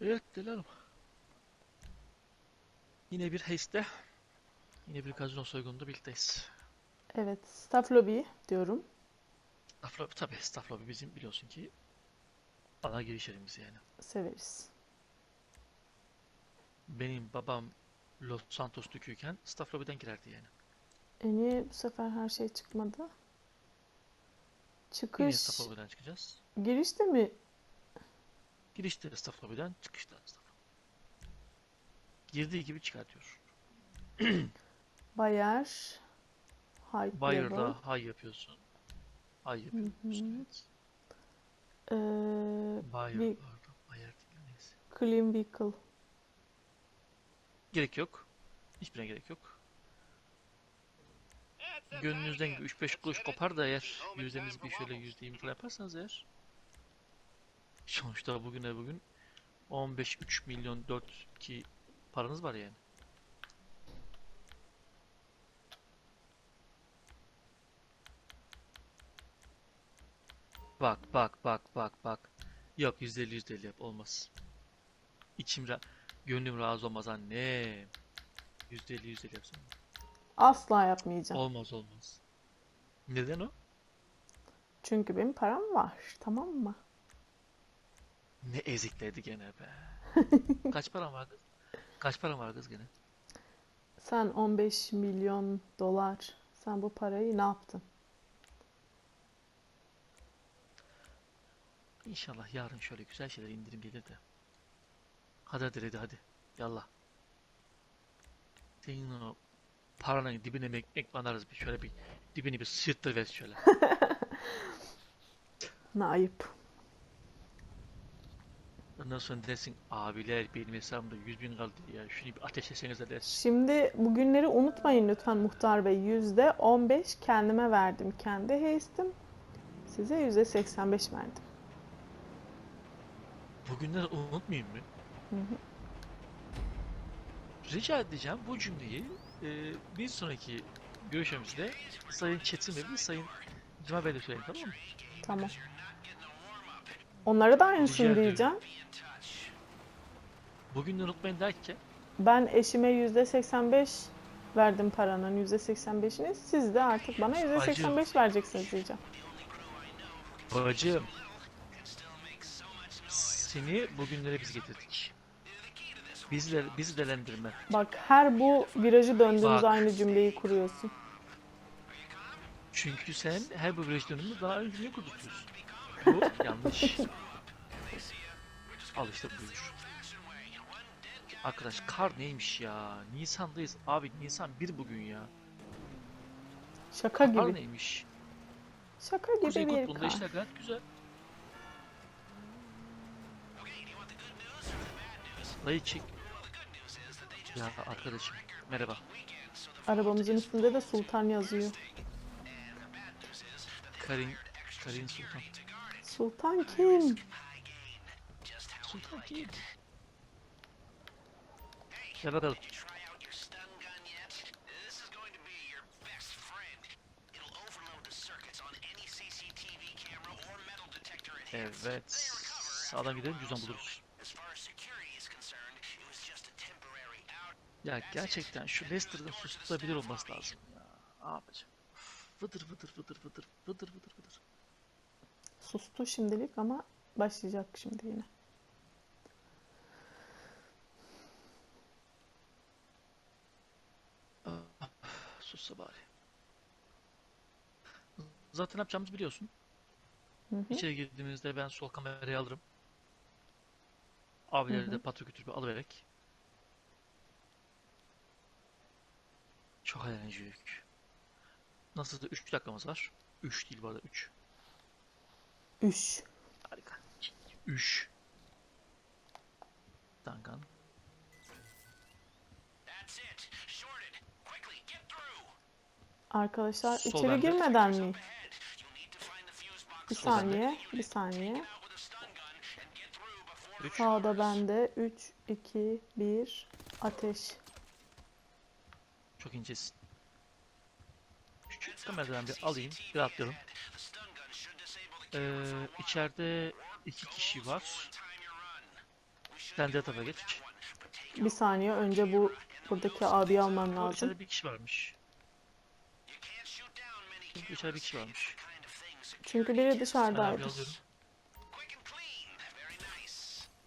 Evet Dilan'ım. Yine bir heiste, yine bir gazino soygununda birlikteyiz. Evet, staff lobby diyorum. Staff Lobby, tabii Staff Lobby bizim biliyorsun ki ana giriş yerimiz yani. Severiz. Benim babam Los Santos düküyken Staff Lobby'den girerdi yani. E niye bu sefer her şey çıkmadı? Yine Çıkış, Staff Lobby'den çıkacağız. girişte mi? Girişte Lobby'den, çıkışta Lobby. Girdiği gibi çıkartıyor. Buyer, high. Buyer'da high yapıyorsun. High yapıyorsun. Ee, Buyer bir pardon. Buyer değil neyse. clean vehicle. Gerek yok. Hiçbirine gerek yok. Gönlünüzden 3-5 kuruş kopar da eğer yüzdeniz bir şöyle yüzde yirmi falan yaparsanız eğer sonuçta bugüne bugün 15-3 milyon 4 ki paranız var yani. Bak bak bak bak bak. Yok %50 %50 yap olmaz. İçim ra gönlüm razı olmaz anne. %50 %50 yapsana. Asla yapmayacağım. Olmaz olmaz. Neden o? Çünkü benim param var. Tamam mı? Ne ezikledi gene be. Kaç param var kız? Kaç param var kız gene? Sen 15 milyon dolar. Sen bu parayı ne yaptın? İnşallah yarın şöyle güzel şeyler indirim gelir de. Hadi hadi hadi hadi. Yallah. Senin o paranın dibine mek ekmek banarız bir şöyle bir dibini bir sırttır ver şöyle. Ne ayıp. Ondan sonra dersin abiler benim hesabımda 100 bin kaldı ya şunu bir ateşlesenize dersin. Şimdi bugünleri unutmayın lütfen Muhtar Bey. Yüzde 15 kendime verdim. Kendi heistim. Size yüzde 85 verdim. Bugünleri unutmayayım mı? Hı hı. Rica edeceğim bu cümleyi e, bir sonraki görüşmemizde Sayın Çetin ve Sayın Cuma Bey'le söyleyin tamam mı? Tamam. Onlara da aynısını Rica diyeceğim. Bugünleri unutmayın derken Ben eşime yüzde 85 verdim paranın yüzde 85'ini. Siz de artık bana yüzde 85 vereceksiniz diyeceğim. bacım seni bugünlere biz getirdik. Bizler, bizi delendirme. Bak her bu virajı döndüğümüz Bak. aynı cümleyi kuruyorsun. Çünkü sen her bu viraj dönümünde daha önce cümle kurdurtuyorsun. Bu yanlış. Al işte buyur. Arkadaş kar neymiş ya? Nisan'dayız. Abi Nisan 1 bugün ya. Şaka Kar gibi. neymiş? Şaka Kuzey gibi bir Kutbu'nda kar. işler gayet güzel. Dayı çek. Ya arkadaşım merhaba. Arabamızın üstünde de Sultan yazıyor. Karin, Karin Sultan. Sultan kim? Sultan kim? Gel bakalım. Evet. Sağdan gidelim cüzdan buluruz. Ya gerçekten şu Leicester'da susturabilir olması lazım ya. Abicim. Vıdır vıdır vıdır vıdır vıdır vıdır vıdır. Sustu şimdilik ama başlayacak şimdi yine. Ah, Sussa bari. Zaten yapacağımızı biliyorsun. Hı hı. İçeri girdiğimizde ben sol kamerayı alırım. Abileri de patrokütür bir alıvererek. Çok eğlenceli. Nasıl da 3 dakikamız var. 3 değil bu arada 3. Üş. Harika. 3. Dangan. Arkadaşlar Sol içeri bende. girmeden mi? Bir Sol saniye, bir saniye. 3. Sağda bende 3, 2, 1, ateş. Çok incesin. Şu kameradan bir alayım. Bir atlayalım. Ee, içeride iki kişi var. Sen diğer tarafa geç. Bir saniye önce bu buradaki abiyi almam lazım. içeride bir kişi varmış. İçeride bir kişi varmış. Çünkü biri abi dışarıdaydı. alıyorum.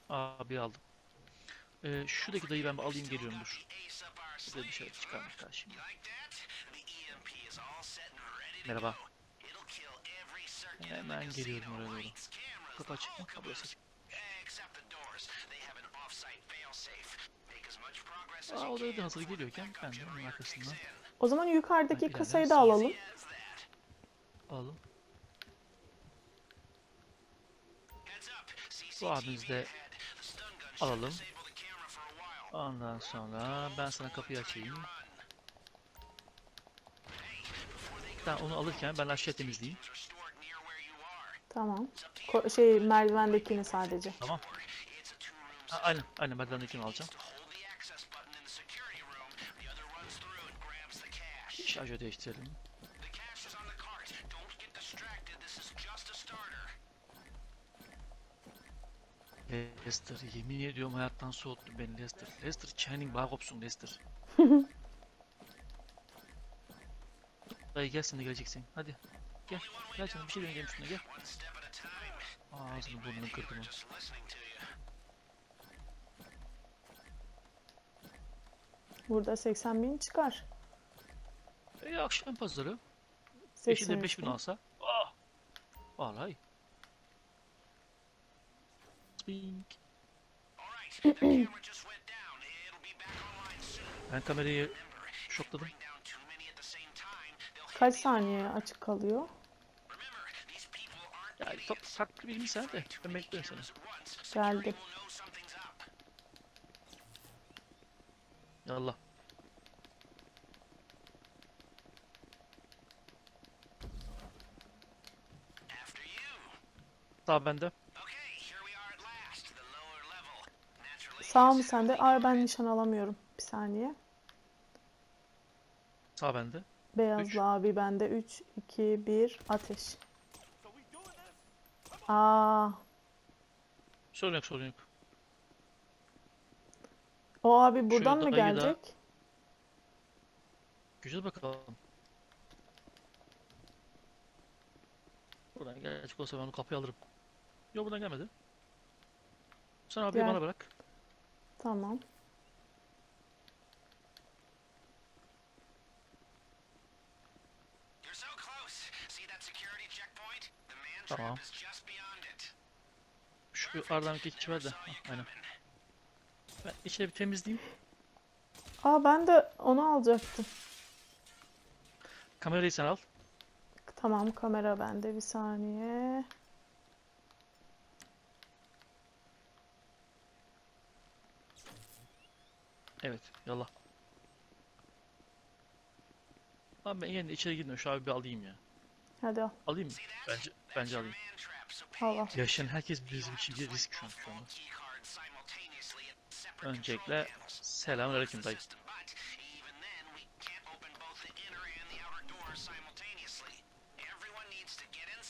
Abi aldım. Ee, şuradaki dayıyı ben alayım geliyorum dur. Bir de dışarı çıkarmış karşıma. Merhaba. Hemen geliyorum oraya doğru. Kapı açık mı? Kapı açık. Aa o da hazır geliyorken ben de onun arkasından O zaman yukarıdaki Hadi kasayı da ilerlersin. alalım. alalım. Bu abimizi de alalım. Ondan sonra ben sana kapıyı açayım. Sen onu alırken ben aşağı temizleyeyim. Tamam. Ko- şey merdivendekini sadece. Tamam. Ha, aynen, aynen merdivendekini alacağım. Şarjı değiştirelim. Lester, yemin ediyorum hayattan soğuttu beni Lester. Lester, Channing Jacobs'un Lester. Dayı gel sen de geleceksin. Hadi. Gel. Gel canım bir şey deneyeceğim şuna gel. Ağzını burnunu kırdım. Burada 80 bin çıkar. E akşam pazarı. Eşi de 83 5000 bin. alsa. Ah! Vallahi. Spink. Ben kamerayı şokladım. Kaç saniye açık kalıyor? Yani top farklı bir 20 sene de ben bekliyorum seni. Geldi. Yallah. Sağ bende. Sağ mı sende? Ay ben nişan alamıyorum. Bir saniye. Sağ bende. Beyazlı Üç. abi bende 3, 2, 1 ateş. Aa, Sorun yok sorun yok. o abi buradan mı dayı da- gelecek? Güzel bakalım. Buradan gelecek olsa ben onu kapıya alırım. Yok buradan gelmedi. Sen Gel. bana bırak. Tamam. Tamam. Şu aradan kişi ver de. Hah, aynen. Ben içeri bir temizleyeyim. Aa ben de onu alacaktım. Kamerayı sen al. Tamam kamera bende bir saniye. Evet, yallah. Abi ben yine içeri girmiyorum. Şu abi bir alayım ya. Hadi al. Alayım mı? Bence, bence alayım. Al al. Yaşayan herkes bizim için bir risk şu an şu anda. Öncelikle selamünaleyküm dayı.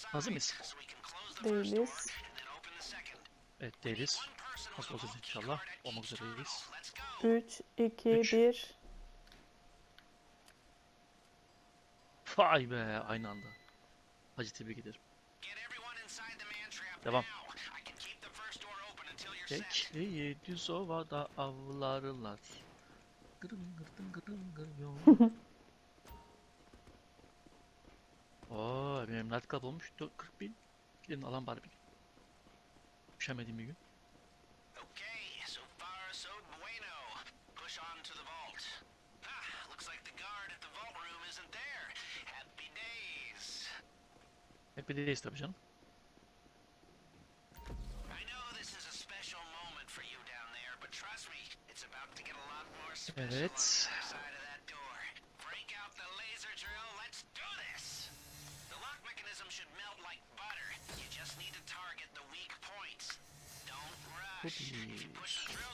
Hazır mıyız? Değiliz. Evet değiliz. Hazır olacağız inşallah. Olmak üzereyiz. 3, 2, Üç. 1. Vay be aynı anda. Hacı tebrik ederim. Devam. Tekli düz ovada avlarlar. Gırın gırın gırın gırın. Oo benim kap olmuş 4 40 bin. Gidin alan bari bir. Üşemediğim bir gün.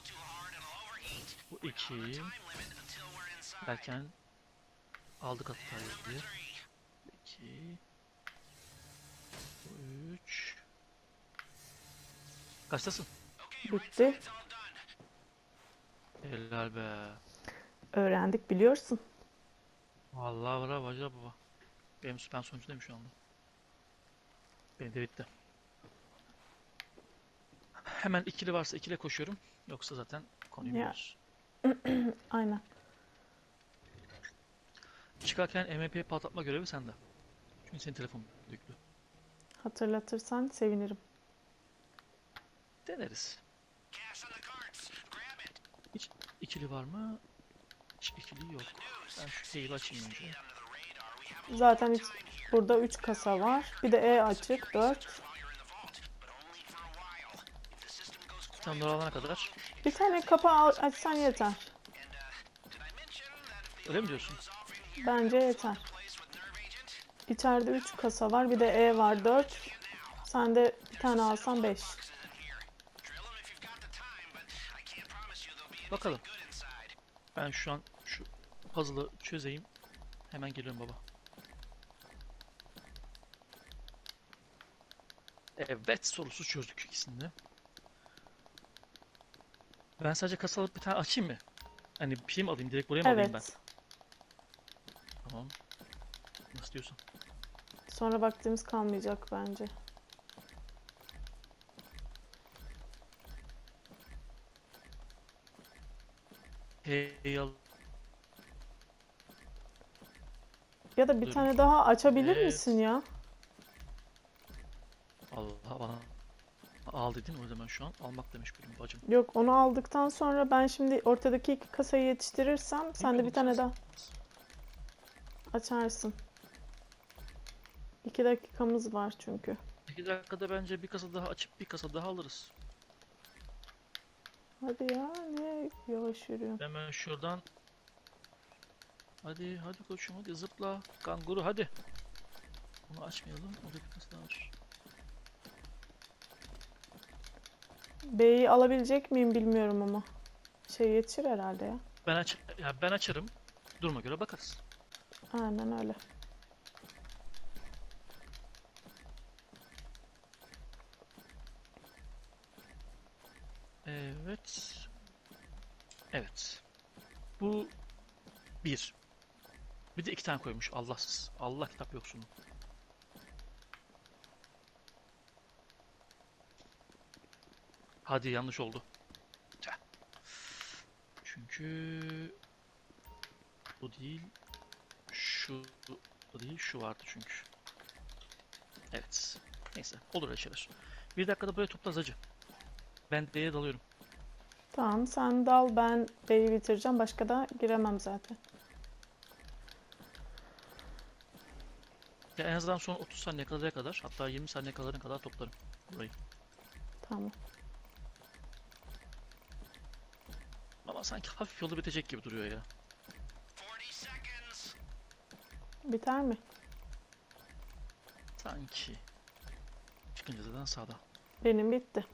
Too hard, it'll overheat. Bu on a iki. Derken aldık hatayı. 2 3 Kaçtasın? Bitti. Helal be. Öğrendik biliyorsun. Vallahi bravo Hacı baba. Benim ben sonuncudayım şu anda. Benim de bitti. Hemen ikili varsa ikile koşuyorum. Yoksa zaten konuyu Ya. biliyoruz. Aynen. Çıkarken MP patlatma görevi sende. Çünkü senin telefonun yüklü. Hatırlatırsan sevinirim. Deneriz. Hiç ikili var mı? Hiç ikili yok. Ben şu seyri açayım önce. Zaten hiç- burada 3 kasa var. Bir de E açık 4. while you're in the vault, but only for a while. If the system goes quiet, Tam alana kadar. Bir tane kapı al- açsan yeter. Öyle mi diyorsun? Bence yeter. İçeride 3 kasa var. Bir de E var 4. Sen de bir tane alsan 5. Boxes in here. Drill 'em if you've got the time, but I can't promise you there'll be Bakalım. Ben şu an şu puzzle'ı çözeyim. Hemen geliyorum baba. Evet sorusu çözdük ikisini de. Ben sadece kasa alıp bir tane açayım mı? Hani bir şey mi alayım? Direkt buraya mı alayım ben? Evet. Tamam. Nasıl diyorsun? Sonra vaktimiz kalmayacak bence. Hey al. Ya da bir Dur. tane daha açabilir Evet. misin ya? Allah bana al dedin o zaman şu an almak demiş benim bacım. Yok onu aldıktan sonra ben şimdi ortadaki iki kasayı yetiştirirsem sen de bir tane daha açarsın. 2 dakikamız var çünkü. 2 dakikada bence bir kasa daha açıp bir kasa daha alırız. Hadi ya niye yavaş yürüyorsun? Hemen şuradan. Hadi hadi koçum hadi zıpla. Kanguru hadi. Bunu açmayalım. Orada bir kasa daha var. B'yi alabilecek miyim bilmiyorum ama. Şey yetişir herhalde ya. Ben aç ya ben açarım. Duruma göre bakarız. Aynen öyle. Evet. Evet. Bu bir. Bir de iki tane koymuş. Allahsız. Allah kitap yoksunu. Hadi yanlış oldu. Çünkü bu değil. Şu bu değil. Şu vardı çünkü. Evet. Neyse. Olur öyle şeyler. Bir dakikada buraya toplarız hacı. Ben D'ye dalıyorum. Tamam sen dal ben B'yi bitireceğim. Başka da giremem zaten. Ya en azından son 30 saniye kadar kadar hatta 20 saniye kadar kadar toplarım burayı. Tamam. Ama sanki hafif yolu bitecek gibi duruyor ya. 40 seconds. Biter mi? Sanki. Çıkınca zaten sağda. Benim bitti.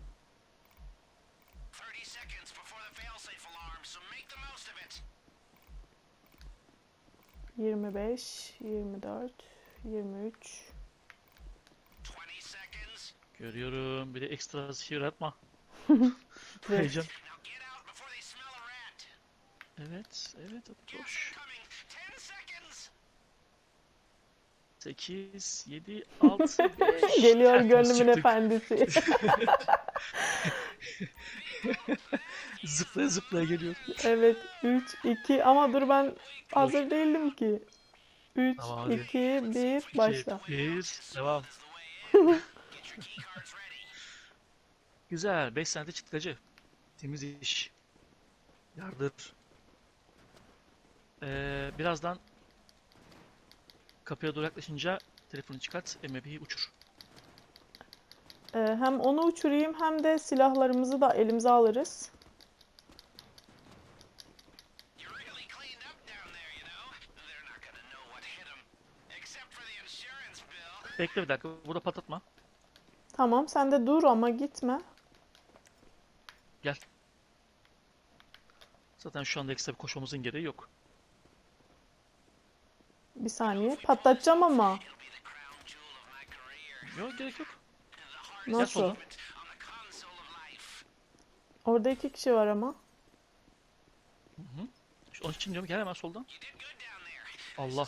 25, 24, 23. 20 seconds. Görüyorum. Bir de ekstra sihir atma. Heyecan. Evet, evet. Gas Boş. incoming. 10 seconds. 8, 7, 6, 5. Geliyor gönlümün efendisi. Zıplaya zıplaya geliyor. Evet 3, 2 ama dur ben hazır değildim ki. 3, Tamam, hadi. 2, 1 başla. 1, devam. Güzel. 5 saniyede çıktık hacı. Temiz iş. Yardır. Ee, birazdan kapıya doğru yaklaşınca telefonu çıkart, MP'yi uçur. Ee, hem onu uçurayım hem de silahlarımızı da elimize alırız. Bekle bir dakika, burada patlatma. Tamam sen de dur ama gitme. Gel. Zaten şu anda ekstra bir koşmamızın gereği yok. Bir saniye patlatacağım ama. Yok gerek yok. Nasıl? Orada iki kişi var ama. Hı hı. Onun için diyorum gel hemen soldan. Allah.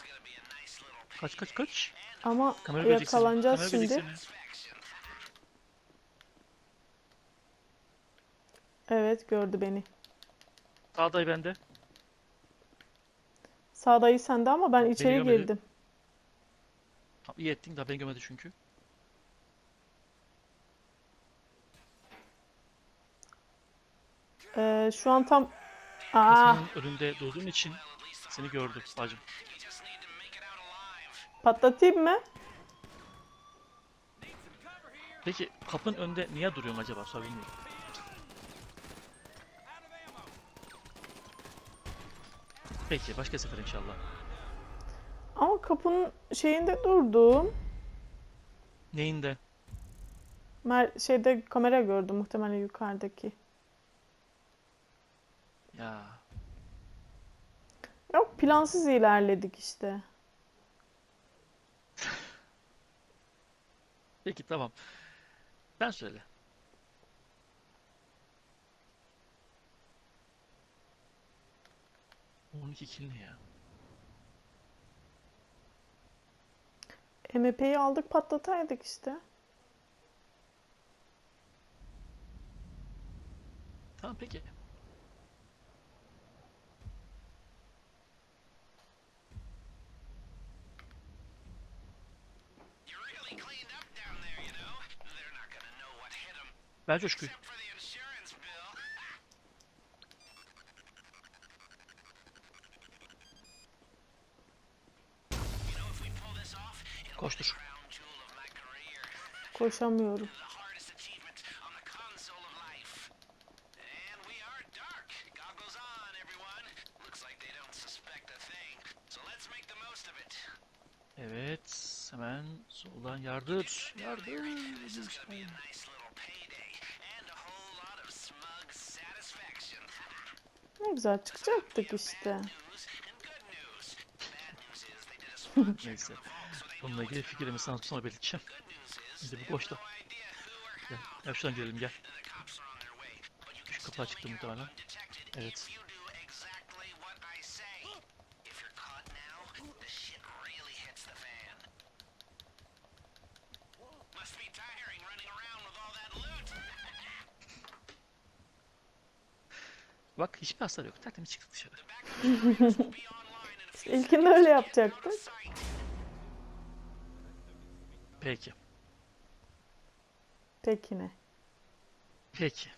Kaç kaç kaç. Ama Kamera yakalanacağız şimdi. Evet gördü beni. Sağday bende. Sağdayı sende ama ben içeri görmedi. girdim. Tamam, iyi ettin daha beni görmedi çünkü. Ee, şu an tam... Aa, önünde durduğun için seni gördü bacım. Patlatayım mı? Peki kapının önünde niye duruyorsun acaba? Sonra bilmiyorum. Peki başka sefer inşallah. Ama kapının şeyinde durdum. Neyinde? Mer şeyde kamera gördüm muhtemelen yukarıdaki. Ya Yok plansız ilerledik işte. peki tamam. Ben söyle. On iki kill ne ya? MP'yi aldık patlataydık işte. Tamam peki. The most of it. Evet. Hemen soldan yardır. Yardır. This Ne güzel çıkacaktık işte. Neyse. Bununla ilgili fikrimi sana sonra belirteceğim. Şimdi bu boşta. Gel, gel şuradan girelim gel. Şu kapı açıktı muhtemelen. Evet. Bak hiçbir hasar yok. Tertemiz çıktık dışarı. Few İlkinde öyle yapacaktık. Peki. Peki ne? Peki.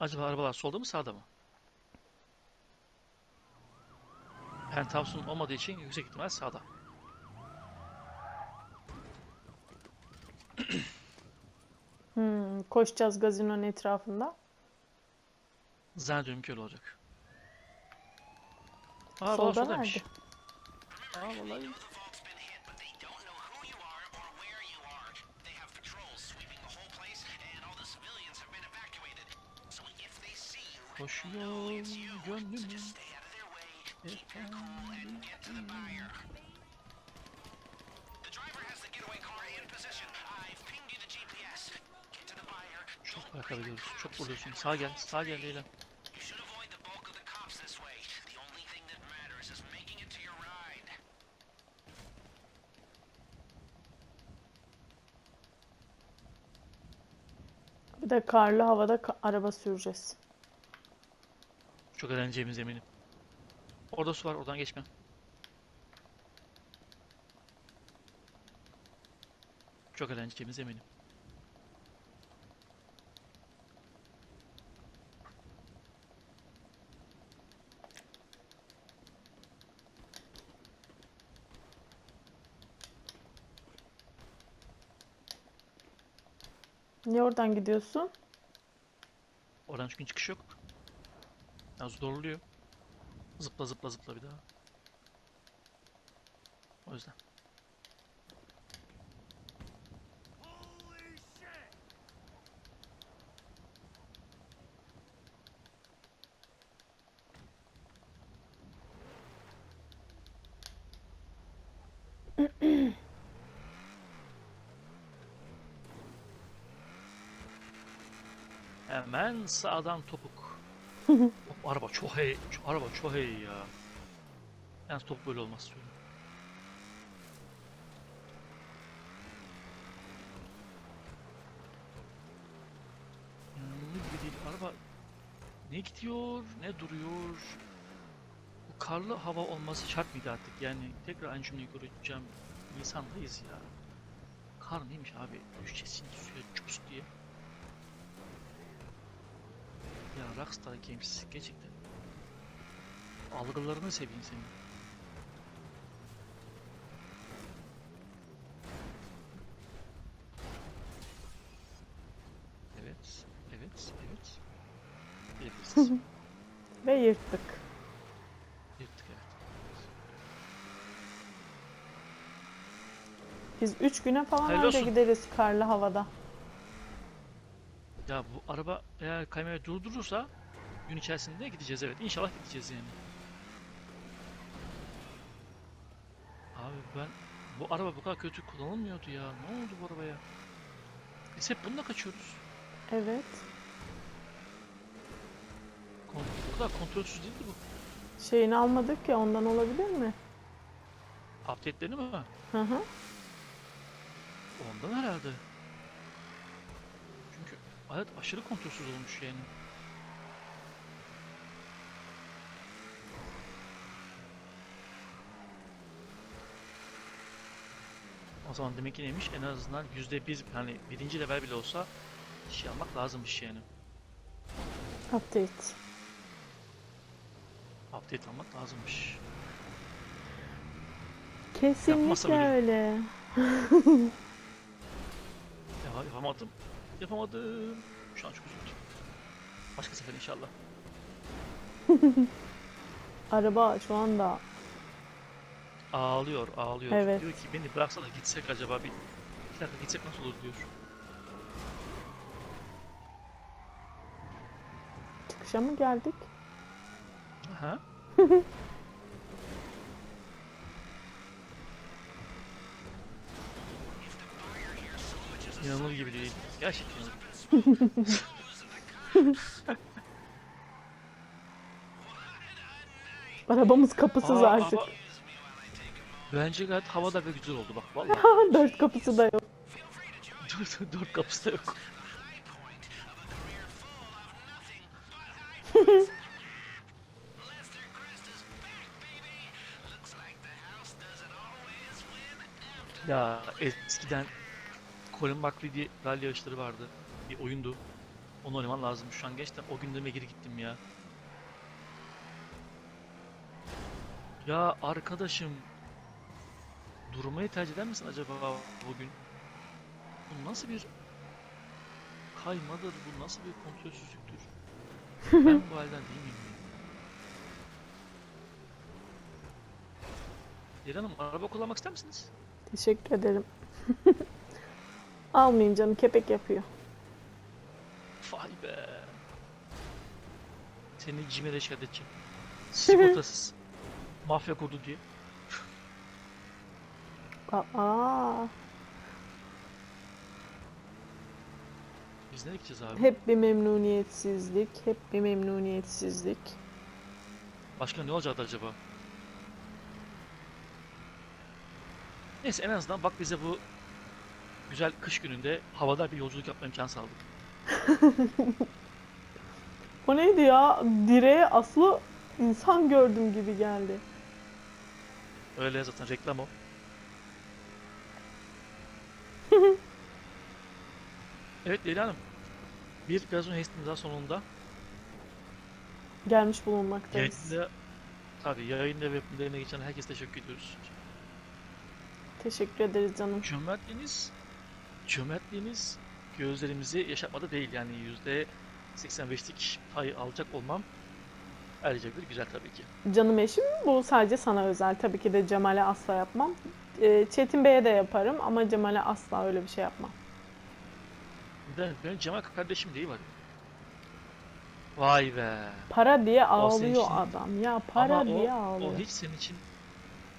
Acaba arabalar solda mı sağda mı? Penthouse'un olmadığı için yüksek ihtimal sağda. Koşacağız gazinonun etrafında. Zannediyorum ki öyle olacak. Aa, Solda Solda soldaymış. nerede? Aa vallahi. know the Çok bırakabiliyoruz. Çok vuruyorsun. Sağ gel. Sağ gel Leyla. Bir de karlı havada ka- araba süreceğiz. Çok eğleneceğimiz eminim. Orada su var. Oradan geçme. Çok eğleneceğimiz eminim. Oradan gidiyorsun? Oradan çünkü çıkış yok. Ya zorluyor. Zıpla zıpla zıpla bir daha. O yüzden. Hemen sağdan topuk. Hop, araba çok hey, çok- araba çok hey ya. Yalnız topuk böyle olmaz diyorum. Hmm, gibi değil. Araba ne gidiyor ne duruyor. Bu karlı hava olması şart mıydı artık? Yani tekrar aynı cümleyi kuracağım. Nisan'dayız ya. Kar neymiş abi? Düşeceksin suya cus diye. Ya Rockstar Games gerçekten. Algılarını seveyim senin. Evet, evet, evet. Diyebiliriz. Ve yırttık. Yırttık evet. Biz 3 güne falan Hayırlı önce olsun. gideriz karlı havada. Ya bu araba eğer kaymayı durdurursa gün içerisinde gideceğiz evet. İnşallah gideceğiz yani. Abi ben bu araba bu kadar kötü kullanılmıyordu ya. Ne oldu bu arabaya? Biz hep bununla kaçıyoruz. Evet. Kon- bu kadar kontrolsüz değildi bu. Şeyini almadık ya ondan olabilir mi? Update'lerini mi? Hı hı. Ondan herhalde. Hayat aşırı kontrolsüz olmuş yani. O zaman demek ki neymiş? En azından yüzde bir, hani birinci level bile olsa şey almak lazımmış yani. Update. Update almak lazımmış. Kesinlikle bile. öyle. Ya yapamadım. Yapamadım. Şu an çok üzüldüm. Başka sefer inşallah. Araba şu anda Ağlıyor, ağlıyor. Evet. Diyor ki beni bıraksa da gitsek acaba bir iki dakika gitsek nasıl olur diyor. çıkışa mı geldik? Aha. İnanılır gibi değil. Gerçekten. Arabamız kapısız Aa, artık. ama Bence gayet havada ve güzel oldu bak vallahi. Dört kapısı da yok. dört, dört kapısı da yok. Ya eskiden Colin McRae diye rally yarışları vardı. Bir oyundu. Onu oynaman lazım. Şu an gerçekten o gündeme geri gittim ya. Ya arkadaşım durmayı tercih eder misin acaba bugün? Bu nasıl bir kaymadır, bu nasıl bir kontrolsüzlüktür? Ben bu halden değil miyim? Yeri Hanım araba kullanmak ister misiniz? Teşekkür ederim. Almayayım canım kepek yapıyor. Vay be. Seni cimere şikayet edeceğim. Sigortasız. Mafya kurdu diye. Aa, Biz nereye gideceğiz abi? hep bir memnuniyetsizlik, hep bir memnuniyetsizlik. Başka ne olacaktı acaba? Neyse en azından bak bize bu güzel kış gününde havada bir yolculuk yapma imkanı sağladı. O neydi ya? Direğe aslı insan gördüm gibi geldi. Öyle zaten reklam o. evet Leyla Hanım. Bir Gazon Hastings daha sonunda Gelmiş bulunmaktayız. yayında tabii yayında ve yapımlarına geçen herkese teşekkür ediyoruz. Teşekkür ederiz canım. Cömertliğiniz, cömertliğiniz gözlerimizi yaşatmada değil yani yüzde 85'lik pay alacak olmam ayrıca bir güzel tabii ki. Canım eşim bu sadece sana özel. Tabii ki de Cemal'e asla yapmam. Ee, Çetin Bey'e de yaparım ama Cemal'e asla öyle bir şey yapmam. Ben, ben Cemal kardeşim değil var. Vay be. Para diye ağlıyor için- adam. Ya para ama diye o, ağlıyor. o hiç senin için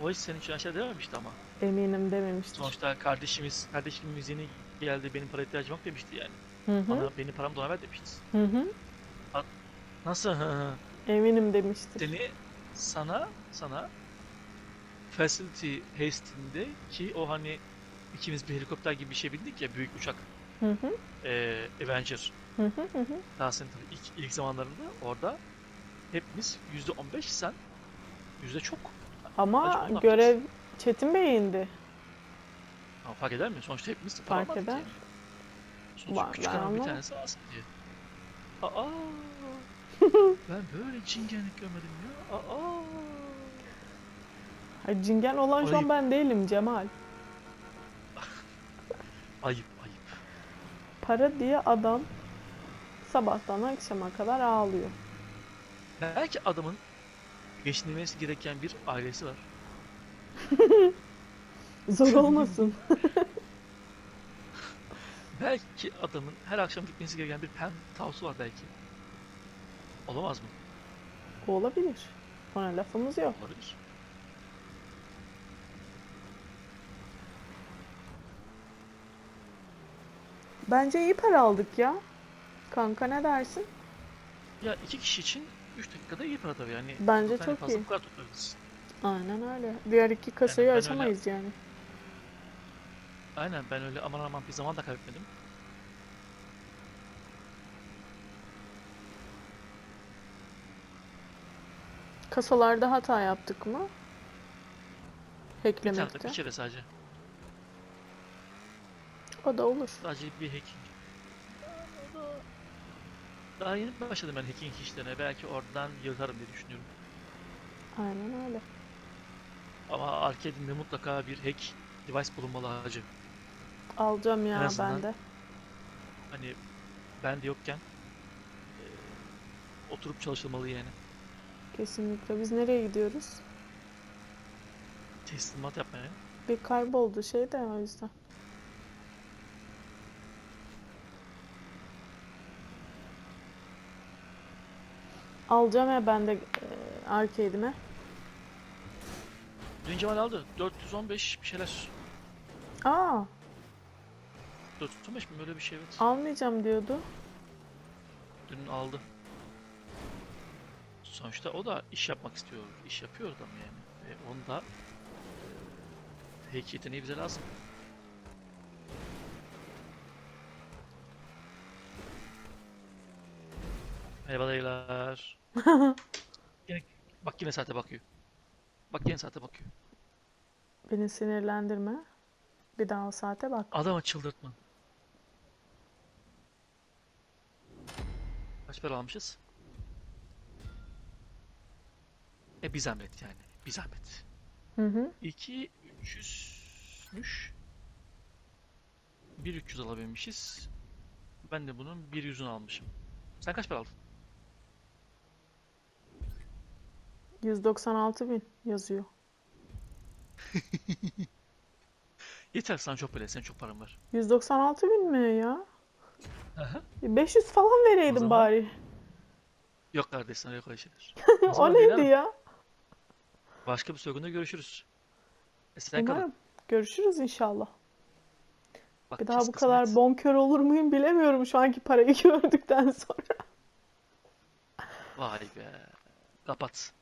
o hiç senin için aşağı dememişti ama. Eminim dememiştir. Sonuçta kardeşimiz, kardeşimiz yeni geldi benim para ihtiyacım yok demişti yani. Hı hı. Bana benim paramı da ona ver demiştin. Hı hı. Nasıl? Hı hı. Eminim demiştir. Seni sana sana Facility Haste'inde ki o hani ikimiz bir helikopter gibi bir şey bindik ya büyük uçak Hı hı. eee Avenger Hı hı hı hı. daha senin tabii ilk, ilk zamanlarında orada hepimiz %15 sen yüzde çok. Ama Acaba ne görev Çetin Bey'indi. Ama fark eder mi? Sonuçta hepimiz para Fark almadık eder. yani. Sonuçta küçük hanım bir tanesi alsın diye. Aa, ben böyle cingenlik görmedim ya. Aa. Ay, cingen olan şu an Ayıp. ben değilim Cemal. Ayıp ayıp. Para diye adam sabahtan akşama kadar ağlıyor. Belki adamın geçinmesi gereken bir ailesi var. Zor olmasın. Belki adamın her akşam gitmesi gereken bir penthouse'u var belki. Olamaz mı? Olabilir. Ona lafımız yok. Olabilir. Bence iyi para aldık ya. Kanka ne dersin? Ya iki kişi için 3 dakikada iyi para tabii yani. Bence çok fazla iyi. bu kadar toplarız. Aynen öyle. Diğer iki kasayı ben öyle- açamayız yani. Aynen ben öyle aman aman bir zaman da kaybetmedim. Kasalarda hata yaptık mı? Bir tane Hacklemekte. bir kere sadece. O da olur. Sadece bir hacking. Daha yeni başladım ben hacking işlerine. Belki oradan yırtarım diye düşünüyorum. Aynen öyle. Ama arcade'inde mutlaka bir hack device bulunmalı hacı. Alacağım En ya azından- ben de. Hani ben de yokken eee, oturup çalışılmalı yani. Kesinlikle. Biz nereye gidiyoruz? Teslimat yapmaya. Bir kayboldu şey de o yüzden. Alacağım ya ben de e, arcade'ime. Dün Cemal aldı. 415 bir şeyler. Aa, 415 mi böyle bir şey evet. almayacağım diyordu. Dün aldı. Sonuçta o da iş yapmak istiyor. İş yapıyor adam yani. Ve onun da eee, hack yeteneği bize lazım. Merhaba dayılar. Yine, bak yine saate bakıyor. Bak yine saate bakıyor. Beni sinirlendirme. Bir daha o saate bak. Adamı çıldırtma. Kaç para almışız? E bir zahmet yani. Bir zahmet. Hı hı. 2 300'müş. 1 300 alabilmişiz. Ben de bunun 1 yüzünü almışım. Sen kaç para aldın? 196 bin yazıyor. Yeter sana çok böyle. Senin çok paran var. 196 bin mi ya? Aha. 500 falan vereydim zaman- bari. Yok kardeş sana yok öyle şeyler. o zaman neydi ya? Başka bir soygunda görüşürüz. E sen kalın. Umarım. Görüşürüz inşallah. Bir daha bu kadar kısmet. bonkör olur muyum bilemiyorum şu anki parayı gördükten sonra. Vay be. Kapat.